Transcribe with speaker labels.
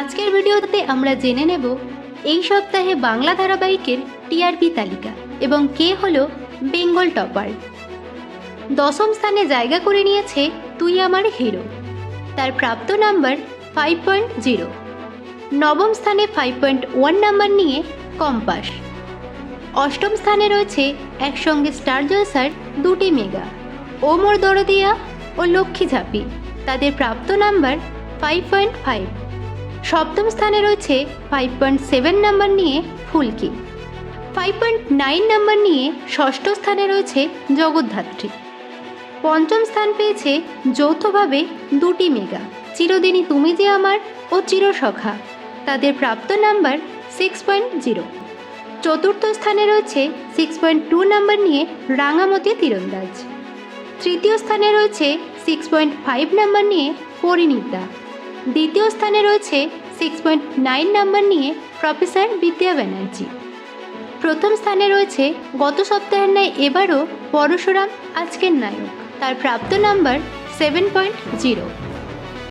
Speaker 1: আজকের ভিডিওতে আমরা জেনে নেব এই সপ্তাহে বাংলা ধারাবাহিকের টিআরপি তালিকা এবং কে হলো বেঙ্গল টপার। দশম স্থানে জায়গা করে নিয়েছে তুই আমার হিরো। তার প্রাপ্ত নাম্বার ফাইভ পয়েন্ট জিরো নবম স্থানে ফাইভ পয়েন্ট ওয়ান নাম্বার নিয়ে কম্পাস। অষ্টম স্থানে রয়েছে একসঙ্গে স্টার জলসার দুটি মেগা, ওমর দরদিয়া ও লক্ষ্মী ঝাঁপি। তাদের প্রাপ্ত নাম্বার ফাইভ পয়েন্ট ফাইভ সপ্তম স্থানে রয়েছে ফাইভ পয়েন্ট সেভেন নাম্বার নিয়ে Phulki. Five point nine number নিয়ে ষষ্ঠ স্থানে রয়েছে জগদ্ধাত্রী। পঞ্চম স্থান পেয়েছে যৌথভাবে দুটি মেগা। চিরদিনই তুমি যে আমার ও চিরসখা। তাদের প্রাপ্ত নাম্বার সিক্স পয়েন্ট জিরো চতুর্থ স্থানে রয়েছে সিক্স পয়েন্ট টু নাম্বার নিয়ে রাঙামতি তীরন্দাজ। তৃতীয় স্থানে রয়েছে সিক্স পয়েন্ট ফাইভ নাম্বার নিয়ে পরিণীতা। দ্বিতীয় স্থানে রয়েছে সিক্স পয়েন্ট নাইন নাম্বার নিয়ে প্রফেসর বিদ্যা ব্যানার্জি। প্রথম স্থানে রয়েছে গত সপ্তাহের ন্যায় এবারও পরশুরাম আজকের নায়ক। তার প্রাপ্ত নাম্বার সেভেন পয়েন্ট জিরো